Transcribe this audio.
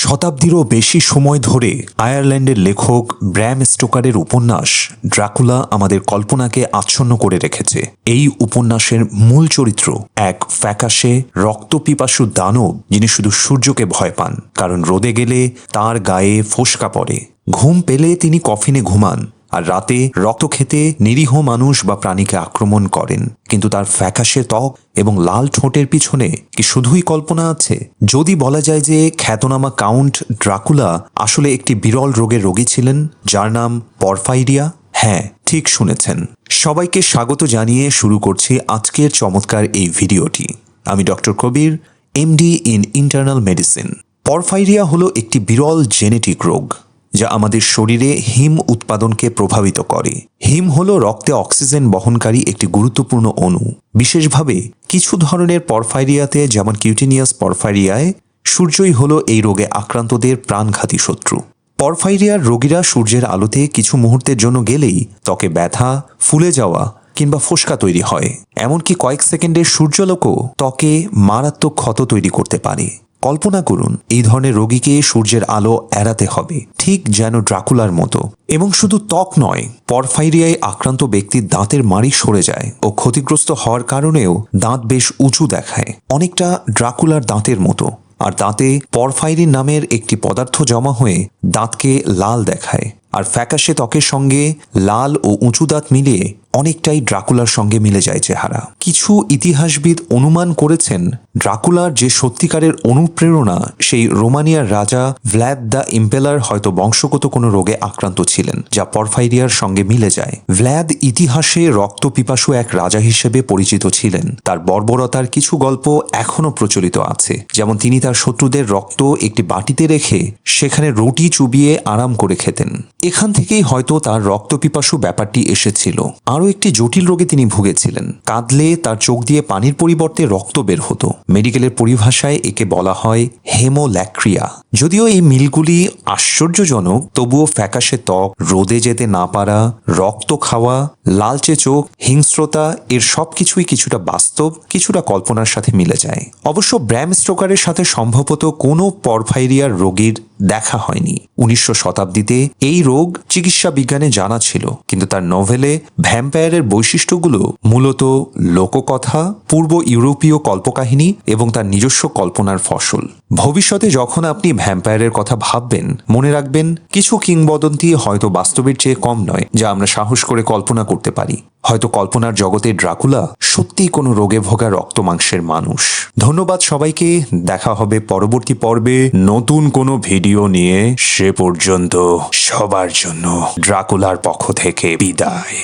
শতাব্দীরও বেশি সময় ধরে আয়ারল্যান্ডের লেখক ব্র্যাম স্টোকারের উপন্যাস ড্রাকুলা আমাদের কল্পনাকে আচ্ছন্ন করে রেখেছে। এই উপন্যাসের মূল চরিত্র এক ফ্যাকাশে, রক্তপিপাসু দানব যিনি শুধু সূর্যকে ভয় পান, কারণ রোদে গেলে তার গায়ে ফোসকা পড়ে। ঘুম পেলে তিনি কফিনে ঘুমান। আর রাতে রক্ত খেতে নিরীহ মানুষ বা প্রাণীকে আক্রমণ করেন। কিন্তু তার ফ্যাকাশে ত্বক এবং লাল ঠোঁটের পিছনে কি শুধুই কল্পনা আছে? যদি বলা যায় যে খ্যাতনামা কাউন্ট ড্রাকুলা আসলে একটি বিরল রোগের রোগী ছিলেন, যার নাম পরফাইরিয়া? হ্যাঁ ঠিক শুনেছেন। সবাইকে স্বাগত জানিয়ে শুরু করছি আজকের চমৎকার এই ভিডিওটি। আমি doctor Kabir, MD in internal medicine. Porphyria হলো একটি বিরল জেনেটিক রোগ। যা আমাদের শরীরে হিম উৎপাদনকে প্রভাবিত করে। হিম হল রক্তে অক্সিজেন বহনকারী একটি গুরুত্বপূর্ণ অণু। বিশেষভাবে, কিছু ধরনের পরফাইরিয়াতে, যেমন কিউটিনিয়াস পরফাইরিয়ায়, সূর্যই হল এই রোগে আক্রান্তদের প্রাণঘাতী শত্রু। পরফাইরিয়ার রোগীরা সূর্যের আলোতে কিছু মুহূর্তের জন্য গেলেই ত্বকে ব্যথা, ফুলে যাওয়া কিংবা ফোসকা তৈরি হয়। এমনকি কয়েক সেকেন্ডের সূর্যালোকও ত্বকে মারাত্মক ক্ষত তৈরি করতে পারে। কল্পনা করুন, এই ধরনের রোগীকে সূর্যের আলো এড়াতে হবে, ঠিক যেন ড্রাকুলার মতো। এবং শুধু ত্বক নয়, পরফাইরিয়ায় আক্রান্ত ব্যক্তির দাঁতের মাড়ি সরে যায় ও ক্ষতিগ্রস্ত হওয়ার কারণেও দাঁত বেশ উঁচু দেখায়, অনেকটা ড্রাকুলার দাঁতের মতো। আর দাঁতে পরফাইরিন নামের একটি পদার্থ জমা হয়ে দাঁতকে লাল দেখায়, আর ফ্যাকাশে ত্বকের সঙ্গে লাল ও উঁচু দাঁত মিলিয়ে অনেকটাই ড্রাকুলার সঙ্গে মিলে যায় চেহারা। কিছু ইতিহাসবিদ অনুমান করেছেন, ড্রাকুলার যে সত্যিকারের অনুপ্রেরণা, সেই রোমানিয়ার রাজা ভ্ল্যাদ দ্য ইম্পেলার হয়তো বংশগত কোনো রোগে আক্রান্ত ছিলেন, যা পরফাইরিয়ার সঙ্গে মিলে যায়। ভ্ল্যাদ ইতিহাসে রক্তপিপাসু এক রাজা হিসেবে পরিচিত ছিলেন। তার বর্বরতার কিছু গল্প এখনও প্রচলিত আছে, যেমন তিনি তার শত্রুদের রক্ত একটি বাটিতে রেখে সেখানে রুটি চুবিয়ে আরাম করে খেতেন। এখান থেকেই হয়তো তার রক্তপিপাসু ব্যাপারটি এসেছিল। আরও একটি জটিল রোগে তিনি ভুগেছিলেন। কাঁদলে তার চোখ দিয়ে পানির পরিবর্তে রক্ত বের হতো। মেডিকেলের পরিভাষায় একে বলা হয় হেমোল্যাক্রিয়া। যদিও এই মিলগুলি আশ্চর্যজনক, তবুও ফ্যাকাশে ত্বক, রোদে যেতে না পারা, রক্ত খাওয়া, লালচে চোখ, হিংস্রতা, এর সবকিছুই কিছুটা বাস্তব, কিছুটা কল্পনার সাথে মিলে যায়। অবশ্য ব্র্যাম স্টোকারের সাথে সম্ভবত কোনো পরফাইরিয়ার রোগীর দেখা হয়নি। উনিশশো শতাব্দীতে এই রোগ চিকিৎসা বিজ্ঞানে জানা ছিল, কিন্তু তার নভেলে ভ্যাম্পায়ারের বৈশিষ্ট্যগুলো মূলত লোককথা, পূর্ব ইউরোপীয় কল্পকাহিনী এবং তার নিজস্ব কল্পনার ফসল। ভবিষ্যতে যখন আপনি ভ্যাম্পায়ারের কথা ভাববেন, মনে রাখবেন, কিছু কিংবদন্তি হয়তো বাস্তবের চেয়ে কম নয়, যা আমরা সাহস করে কল্পনা করতে পারি। হয়তো কল্পনার জগতে ড্রাকুলা সত্যিই কোনো রোগে ভোগা রক্তমাংসের মানুষ। ধন্যবাদ সবাইকে, দেখা হবে পরবর্তী পর্বে নতুন কোনো ভিডিও নিয়ে। সে পর্যন্ত সবার জন্য ড্রাকুলার পক্ষ থেকে বিদায়।